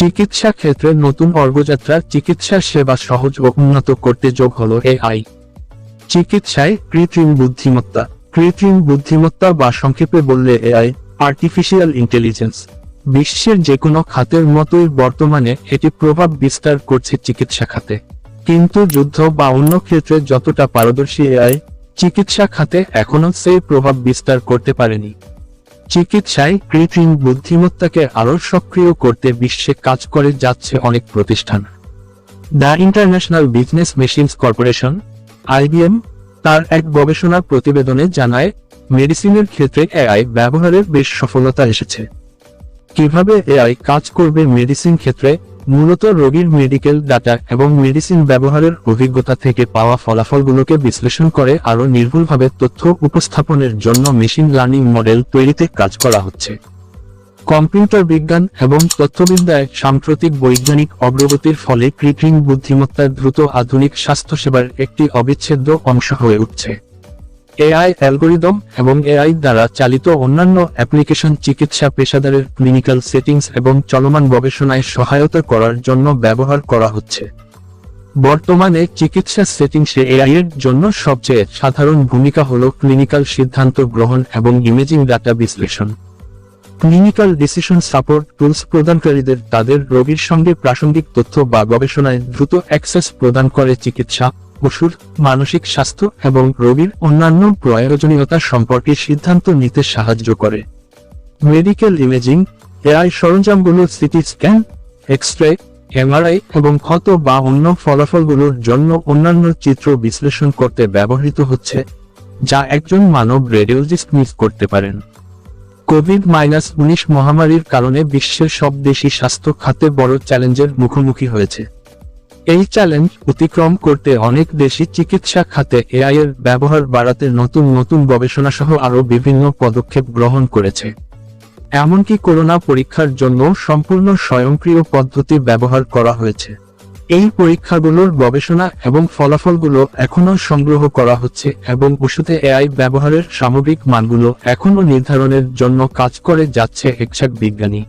চিকিৎসা ক্ষেত্রে নতুন অর্গযাত্রা চিকিৎসা সেবা সহজ ও উন্নত করতে যোগ হলো এআই। চিকিৎসায় কৃত্রিম বুদ্ধিমত্তা। কৃত্রিম বুদ্ধিমত্তা বা সংক্ষেপে বললে এআই আর্টিফিশিয়াল ইন্টেলিজেন্স বিশ্বের যে কোনো খাতের মতোই বর্তমানে এটি প্রভাব বিস্তার করছে চিকিৎসা খাতে। কিন্তু যুদ্ধ বা অন্য ক্ষেত্রে যতটা পারদর্শী এআই, চিকিৎসা খাতে এখনও সেই প্রভাব বিস্তার করতে পারেনি। চিকিৎসায় কৃত্রিম বুদ্ধিমত্তাকে আরও সক্রিয় করতে বিশ্বে কাজ করে যাচ্ছে অনেক প্রতিষ্ঠান। The International Business Machines Corporation, IBM, তার এক গবেষণা প্রতিবেদনে জানায়, মেডিসিনের ক্ষেত্রে এআই ব্যবহারের বেশ সফলতা এসেছে। কীভাবে এআই কাজ করবে মেডিসিন ক্ষেত্রে? মূলত রোগীর মেডিকেল ডাটা এবং মেডিসিন ব্যবহারের অভিজ্ঞতা থেকে পাওয়া ফলাফলগুলোকে বিশ্লেষণ করে আরও নির্ভুলভাবে তথ্য উপস্থাপনের জন্য মেশিন লার্নিং মডেল তৈরিতে কাজ করা হচ্ছে। কম্পিউটার বিজ্ঞান এবং তথ্যবিদ্যায় সাম্প্রতিক বৈজ্ঞানিক অগ্রগতির ফলে কৃত্রিম বুদ্ধিমত্তা দ্রুত আধুনিক স্বাস্থ্যসেবার একটি অবিচ্ছেদ্য অংশ হয়ে উঠছে। এআই অ্যালগোরিদম এবং এআই দ্বারা চালিত অন্যান্য অ্যাপ্লিকেশন চিকিৎসা পেশাদারের ক্লিনিক্যাল সেটিংস এবং চলমান গবেষণায় সহায়তা করার জন্য ব্যবহার করা হচ্ছে। বর্তমানে চিকিৎসা সেটিংসে এআই এর জন্য সবচেয়ে সাধারণ ভূমিকা হল ক্লিনিক্যাল সিদ্ধান্ত গ্রহণ এবং ইমেজিং ডাটা বিশ্লেষণ। ক্লিনিক্যাল ডিসিশন সাপোর্ট টুলস প্রদানকারীদের তাদের রোগীর সঙ্গে প্রাসঙ্গিক তথ্য বা গবেষণায় দ্রুত অ্যাক্সেস প্রদান করে চিকিৎসা। ওষুধ মানসিক স্বাস্থ্য এবং রোগীর অন্যান্য প্রয়োজনীয়তা সম্পর্কে সিদ্ধান্ত নিতে সাহায্য করে। মেডিকেল ইমেজিং, এআই সরঞ্জামগুলো CT scan X ray MRI এবং ক্ষত বা অন্য ফলাফলগুলোর জন্য অন্যান্য চিত্র বিশ্লেষণ করতে ব্যবহৃত হচ্ছে, যা একজন মানব রেডিওলজিস্ট মিস করতে পারেন। কোভিড মাইনাস উনিশ মহামারীর কারণে বিশ্বের সব দেশই স্বাস্থ্য খাতে বড় চ্যালেঞ্জের মুখোমুখি হয়েছে। এই চ্যালেঞ্জ অতিক্রম করতে অনেক দেশই চিকিৎসা খাতে এআই এর ব্যবহার বাড়াতে নতুন নতুন গবেষণা সহ আরও বিভিন্ন পদক্ষেপ গ্রহণ করেছে। এমনকি করোনা পরীক্ষার জন্য সম্পূর্ণ স্বয়ংক্রিয় পদ্ধতি ব্যবহার করা হয়েছে। এই পরীক্ষাগুলোর গবেষণা এবং ফলাফলগুলো এখনও সংগ্রহ করা হচ্ছে এবং ওষুধে এআই ব্যবহারের সামগ্রিক মানগুলো এখনও নির্ধারণের জন্য কাজ করে যাচ্ছে একশাক বিজ্ঞানী।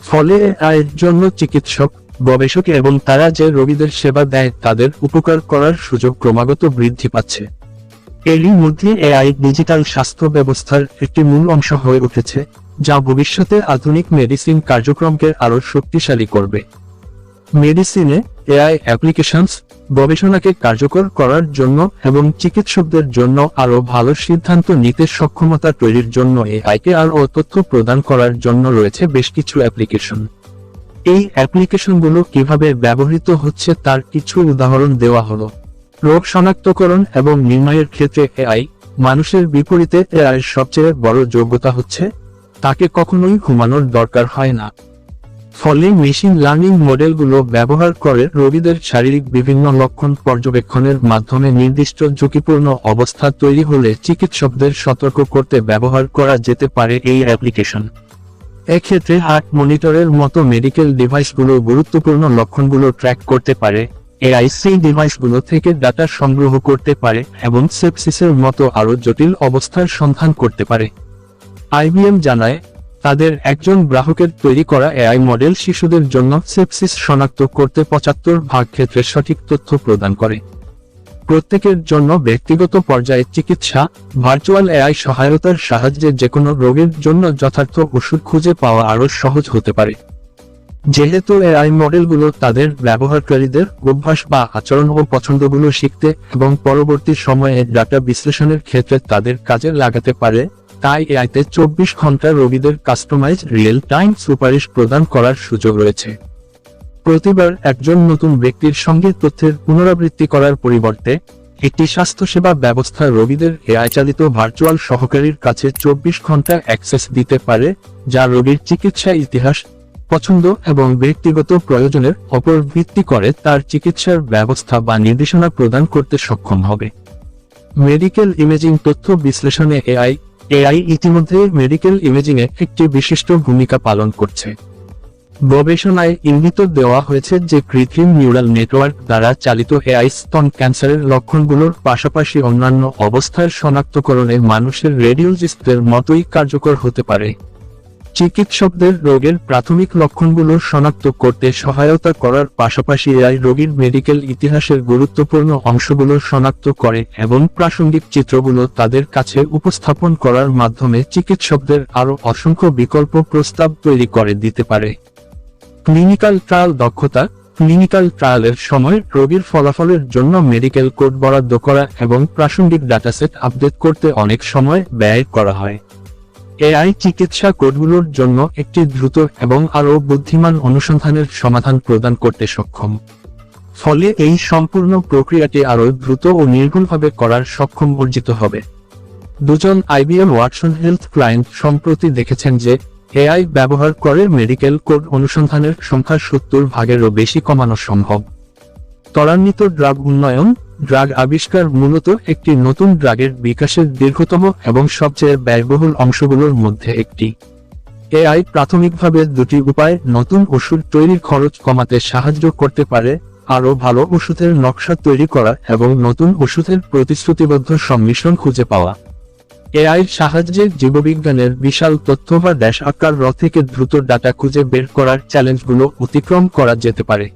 ফলে এআই এর জন্য চিকিৎসক গবেষক এবং তারা যে রোগীদের সেবা দেয়, তাদের উপকার করার সুযোগ ক্রমাগত বৃদ্ধি পাচ্ছে। এরই মধ্যে এআই ডিজিটাল স্বাস্থ্য ব্যবস্থার একটি মূল অংশ হয়ে উঠেছে, যা ভবিষ্যতে আধুনিক মেডিসিন কার্যক্রমকে আরও শক্তিশালী করবে। মেডিসিনে এআই অ্যাপ্লিকেশনস গবেষণাকে কার্যকর করার জন্য এবং চিকিৎসকদের জন্য আরও ভালো সিদ্ধান্ত নিতে সক্ষমতা তৈরির জন্য এআইকে আরও তথ্য প্রদান করার জন্য রয়েছে বেশ কিছু অ্যাপ্লিকেশন। এই অ্যাপ্লিকেশনগুলো কীভাবে ব্যবহৃত হচ্ছে তার কিছু উদাহরণ দেওয়া হলো। রোগ শনাক্তকরণ এবং নির্ণয়ের ক্ষেত্রে এআই, মানুষের বিপরীতে এআই সবচেয়ে বড় যোগ্যতা হচ্ছে, তাকে কখনোই ঘুমানোর দরকার হয় না। ফলে মেশিন লার্নিং মডেলগুলো ব্যবহার করে রোগীদের শারীরিক বিভিন্ন লক্ষণ পর্যবেক্ষণের মাধ্যমে নির্দিষ্ট ঝুঁকিপূর্ণ অবস্থা তৈরি হলে চিকিৎসকদের সতর্ক করতে ব্যবহার করা যেতে পারে এই অ্যাপ্লিকেশন। এক্ষেত্রে হার্ট মনিটরের মতো মেডিকেল ডিভাইসগুলো গুরুত্বপূর্ণ লক্ষণগুলো ট্র্যাক করতে পারে এআই সেই ডিভাইসগুলো থেকে ডাটা সংগ্রহ করতে পারে এবং সেপসিসের মতো আরও জটিল অবস্থার সন্ধান করতে পারে। আইবিএম জানায়, তাদের একজন গ্রাহকের তৈরি করা এআই মডেল শিশুদের জন্য সেপসিস শনাক্ত করতে পঁচাত্তর ভাগ ক্ষেত্রে সঠিক তথ্য প্রদান করে। প্রত্যেকের জন্য ব্যক্তিগত পর্যায়ে চিকিৎসা ভার্চুয়াল এআই সহায়তার সাহায্যে যেকোনো রোগের জন্য যথার্থ ওষুধ খুঁজে পাওয়া আরও সহজ হতে পারে। যেহেতু এআই মডেলগুলো তাদের ব্যবহারকারীদের অভ্যাস বা আচরণ ও পছন্দগুলো শিখতে এবং পরবর্তী সময়ে ডাটা বিশ্লেষণের ক্ষেত্রে তাদের কাজে লাগাতে পারে, তাই এআইতে চব্বিশ ঘণ্টা রোগীদের কাস্টমাইজ রিয়েল টাইম সুপারিশ প্রদান করার সুযোগ রয়েছে। প্রতিবার একজন নতুন ব্যক্তির সঙ্গে তথ্যের পুনরাবৃত্তি করার পরিবর্তে, একটি স্বাস্থ্যসেবা ব্যবস্থা রোগীদের এআই চালিত ভার্চুয়াল সহকারীর কাছে চব্বিশ ঘণ্টা অ্যাক্সেস দিতে পারে, যা রোগীর চিকিৎসা ইতিহাস, পছন্দ এবং ব্যক্তিগত প্রয়োজনের ওপর ভিত্তি করে তার চিকিৎসার ব্যবস্থা বা নির্দেশনা প্রদান করতে সক্ষম হবে। মেডিকেল ইমেজিং তথ্য বিশ্লেষণে এআই এআই ইতিমধ্যে মেডিকেল ইমেজিংয়ে একটি বিশিষ্ট ভূমিকা পালন করছে। গবেষণায় ইঙ্গিত দেওয়া হয়েছে যে কৃত্রিম নিউরাল নেটওয়ার্ক দ্বারা চালিত এআই স্তন ক্যান্সারের লক্ষণগুলোর পাশাপাশি অন্যান্য অবস্থার শনাক্তকরণে মানুষের রেডিওলজিস্টদের মতোই কার্যকর হতে পারে। চিকিৎসকদের রোগের প্রাথমিক লক্ষণগুলো শনাক্ত করতে সহায়তা করার পাশাপাশি এআই রোগীর মেডিকেল ইতিহাসের গুরুত্বপূর্ণ অংশগুলো শনাক্ত করে এবং প্রাসঙ্গিক চিত্রগুলো তাদের কাছে উপস্থাপন করার মাধ্যমে চিকিৎসকদের আরও অসংখ্য বিকল্প প্রস্তাব তৈরি করে দিতে পারে। ক্লিনিক্যাল ট্রায়াল দক্ষতা, ক্লিনিক্যাল ট্রায়ালের সময় রোগীর ফলাফলের জন্য মেডিকেল কোড বরাদ্দ করা এবং প্রাসঙ্গিক ডাটাসেট আপডেট করতে অনেক সময় ব্যয় করা হয়। এআই চিকিৎসা কোডগুলোর জন্য একটি দ্রুত এবং আরও বুদ্ধিমান অনুসন্ধানের সমাধান প্রদান করতে সক্ষম। ফলে এই সম্পূর্ণ প্রক্রিয়াটি আরও দ্রুত ও নির্ভুলভাবে করার সক্ষম অর্জিত হবে। দুজন আইবিএম ওয়াটসন হেলথ ক্লায়েন্ট সম্প্রতি দেখেছেন যে এআই ব্যবহার করে মেডিকেল কোড অনুসন্ধানের সংখ্যা সত্তর ভাগেরও বেশি কমানো সম্ভব। ত্বরান্বিত ড্রাগ উন্নয়ন ড্রাগ আবিষ্কার মূলত একটি নতুন ড্রাগের বিকাশের দীর্ঘতম এবং সবচেয়ে ব্যয়বহুল অংশগুলোর মধ্যে একটি। এআই প্রাথমিকভাবে দুটি উপায় নতুন ওষুধ তৈরির খরচ কমাতে সাহায্য করতে পারে, আরও ভালো ওষুধের নকশা তৈরি করা এবং নতুন ওষুধের প্রতিশ্রুতিবদ্ধ সংমিশ্রণ খুঁজে পাওয়া। এআই সাহায্যে জীববিজ্ঞানের বিশাল তথ্য বা ড্যাশ আকার র থেকে দ্রুত ডাটা খুঁজে বের করার চ্যালেঞ্জগুলো অতিক্রম করা যেতে পারে।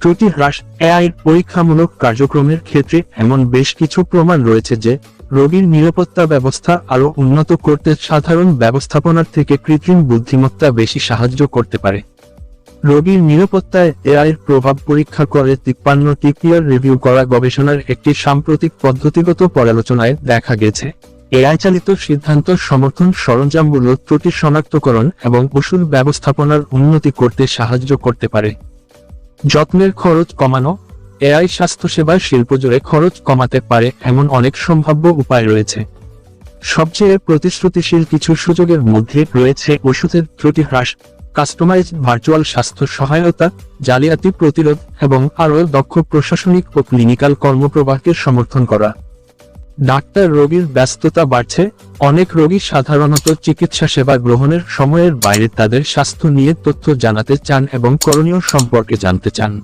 ত্রুটি হ্রাস এআই পরীক্ষামূলক কার্যক্রমের ক্ষেত্রে এমন বেশ কিছু প্রমাণ রয়েছে যে রোগীর নিরাপত্তা ব্যবস্থা আরও উন্নত করতে সাধারণ ব্যবস্থাপনার থেকে কৃত্রিম বুদ্ধিমত্তা বেশি সাহায্য করতে পারে। রোগীর নিরাপত্তায় এআই এর প্রভাব পরীক্ষা করে তিপ্পান্ন টিপিআর রিভিউ করা গবেষণার একটি সাম্প্রতিক পদ্ধতিগত পর্যালোচনায় দেখা গেছে। এআই চালিত সিদ্ধান্ত সমর্থন সরঞ্জামগুলো ত্রুটি শনাক্তকরণ এবং ওষুধ ব্যবস্থাপনার উন্নতি করতে সাহায্য করতে পারে। যত্নের খরচ কমানো, এআই স্বাস্থ্যসেবার শিল্পজুড়ে খরচ কমাতে পারে এমন অনেক সম্ভাব্য উপায় রয়েছে। সবচেয়ে প্রতিশ্রুতিশীল কিছু সুযোগের মধ্যে রয়েছে ওষুধের ত্রুটি হ্রাস কাস্টমাইজ ভার্চুয়াল স্বাস্থ্য সহায়তা, জালিয়াতি প্রতিরোধ এবং আরও দক্ষ প্রশাসনিক ও ক্লিনিক্যাল কর্মপ্রবাহকে সমর্থন করা। ডাক্তার রোগীর ব্যস্ততা বাড়ছে, অনেক রোগী সাধারণত চিকিৎসা সেবা গ্রহণের সময়ের বাইরে তাদের স্বাস্থ্য নিয়ে তথ্য জানাতে চান এবং করণীয় সম্পর্কে জানতে চান।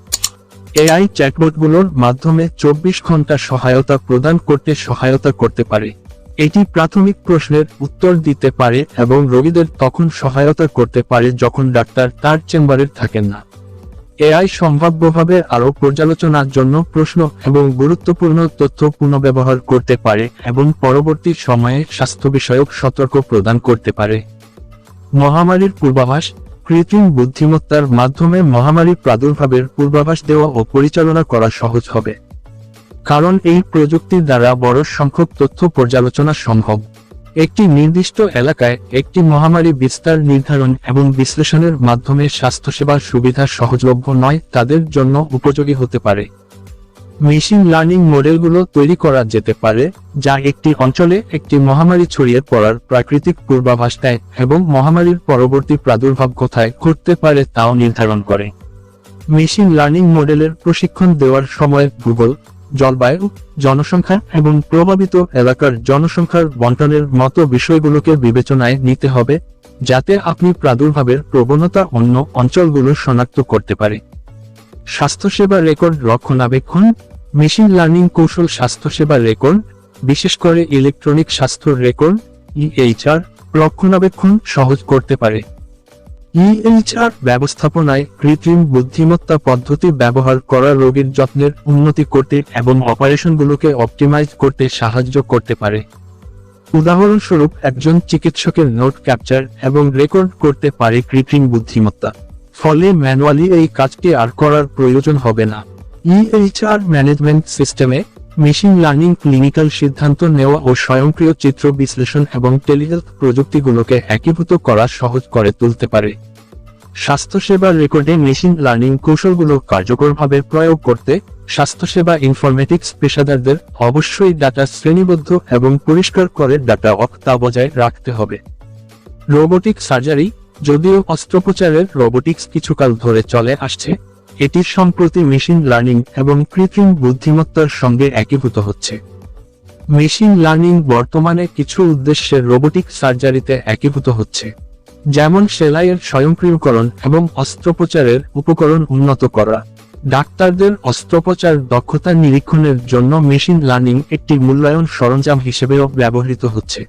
এআই চ্যাটবটগুলোর মাধ্যমে চব্বিশ ঘণ্টা সহায়তা প্রদান করতে সহায়তা করতে পারে। এটি প্রাথমিক প্রশ্নের উত্তর দিতে পারে এবং রোগীদের তখন সহায়তা করতে পারে যখন ডাক্তার তার চেম্বারে থাকেন না। এআই সম্ভাব্যভাবে আরও পর্যালোচনার জন্য প্রশ্ন এবং গুরুত্বপূর্ণ তথ্য পুনঃব্যবহার করতে পারে এবং পরবর্তী সময়ে স্বাস্থ্য বিষয়ক সতর্ক প্রদান করতে পারে। মহামারীর পূর্বাভাস, কৃত্রিম বুদ্ধিমত্তার মাধ্যমে মহামারী প্রাদুর্ভাবের পূর্বাভাস দেওয়া ও পরিচালনা করা সহজ হবে। কারণ এই প্রযুক্তির দ্বারা বড় সংখ্যক তথ্য পর্যালোচনা সম্ভব। একটি নির্দিষ্ট এলাকায় একটি মহামারী বিস্তার নির্ধারণ এবং বিশ্লেষণের মাধ্যমে স্বাস্থ্যসেবার সুবিধা সহজলভ্য নয়, তাদের জন্য উপযোগী হতে পারে। মেশিন লার্নিং মডেলগুলো তৈরি করা যেতে পারে, যা একটি অঞ্চলে একটি মহামারী ছড়িয়ে পড়ার প্রাকৃতিক পূর্বাভাস দেয় এবং মহামারীর পরবর্তী প্রাদুর্ভাব কোথায় ঘটতে পারে তাও নির্ধারণ করে। মেশিন লার্নিং মডেলের প্রশিক্ষণ দেওয়ার সময় গুগল জলবায়ু, জনসংখ্যা এবং প্রভাবিত এলাকার জনসংখ্যার বন্টনের মতো বিষয়গুলোকে বিবেচনায় নিতে হবে যাতে আপনি প্রাদুর্ভাবের প্রবণতা অন্য অঞ্চলগুলো শনাক্ত করতে পারে। স্বাস্থ্যসেবা রেকর্ড রক্ষণাবেক্ষণ, মেশিন লার্নিং কৌশল স্বাস্থ্যসেবা রেকর্ড, বিশেষ করে ইলেকট্রনিক স্বাস্থ্য রেকর্ড, ইএইচআর, রক্ষণাবেক্ষণ সহজ করতে পারে। ইএইচআর ব্যবস্থাপনায় কৃত্রিম বুদ্ধিমত্তা পদ্ধতি ব্যবহার করা রোগীর যত্নের উন্নতি করতে এবং অপারেশনগুলোকে অপটিমাইজ করতে সাহায্য করতে পারে। উদাহরণস্বরূপ, একজন চিকিৎসকের নোট ক্যাপচার এবং রেকর্ড করতে পারে কৃত্রিম বুদ্ধিমত্তা। ফলে ম্যানুয়ালি এই কাজটি আর করার প্রয়োজন হবে না। ইএইচআর ম্যানেজমেন্ট সিস্টেমে মেশিন লার্নিং, ক্লিনিক্যাল সিদ্ধান্ত নেওয়া ও স্বয়ংক্রিয় চিত্র বিশ্লেষণ এবং টেলিহেলথ প্রযুক্তিগুলোকে একীভূত করা সহজ করে তুলতে পারে। স্বাস্থ্যসেবার রেকর্ডে মেশিন লার্নিং কৌশলগুলো কার্যকরভাবে প্রয়োগ করতে স্বাস্থ্যসেবা ইনফরমেটিক্স পেশাদারদের অবশ্যই ডাটা শ্রেণীবদ্ধ এবং পরিষ্কার করে ডাটা অক্তা বজায় রাখতে হবে। রোবোটিক সার্জারি, যদিও অস্ত্রোপচারের রোবোটিক্স কিছুকাল ধরে চলে আসছে এটি সম্প্রতি মেশিন লার্নিং এবং কৃত্রিম বুদ্ধিমত্তার সঙ্গে একীভূত হচ্ছে। মেশিন লার্নিং বর্তমানে কিছু উদ্দেশ্যে রোবোটিক সার্জারিতে একীভূত হচ্ছে, যেমন সেলাইয়ের স্বয়ংক্রিয়করণ এবং অস্ত্রোপচারের উপকরণ উন্নত করা। ডাক্তারদের অস্ত্রোপচার দক্ষতা নিরীক্ষণের জন্য মেশিন লার্নিং একটি মূল্যায়ন সরঞ্জাম হিসেবেও ব্যবহৃত হচ্ছে।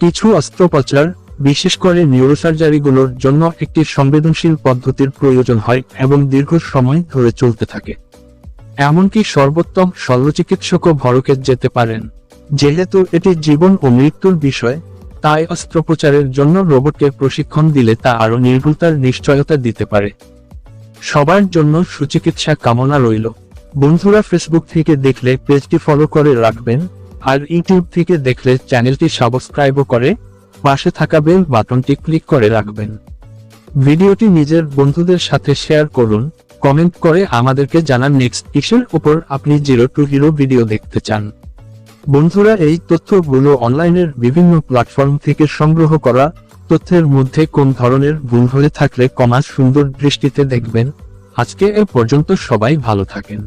কিছু অস্ত্রোপচার বিশেষ করে নিউরোসার্জারিগুলোর জন্য একটি সংবেদনশীল পদ্ধতির প্রয়োজন হয় এবং দীর্ঘ সময় ধরে চলতে থাকে। এমনকি সর্বোত্তম শল্যচিকিৎসকও ভরকে যেতে পারেন। যেহেতু এটি জীবন ও মৃত্যুর বিষয়, তাই অস্ত্রোপচারের জন্য রোবটকে প্রশিক্ষণ দিলে তা আরও নির্ভুলতার নিশ্চয়তা দিতে পারে। সবার জন্য সুচিকিৎসা কামনা রইল। বন্ধুরা ফেসবুক থেকে দেখলে পেজটি ফলো করে রাখবেন, আর ইউটিউব থেকে দেখলে চ্যানেলটি সাবস্ক্রাইবও করে পাশে থাকা বেল বাটনটি ক্লিক করে রাখবেন। ভিডিওটি নিজের বন্ধুদের সাথে শেয়ার করুন, কমেন্ট করে আমাদেরকে জানান নেক্সট কিসের উপর আপনি জিরো টু হিরো ভিডিও দেখতে চান। বন্ধুরা, এই তথ্যগুলো অনলাইনের বিভিন্ন প্ল্যাটফর্ম থেকে সংগ্রহ করা, তথ্যের মধ্যে কোন ধরনের ভুল হয়ে থাকলে কমা সুন্দর দৃষ্টিতে দেখবেন। আজকে এ পর্যন্ত সবাই ভালো থাকেন।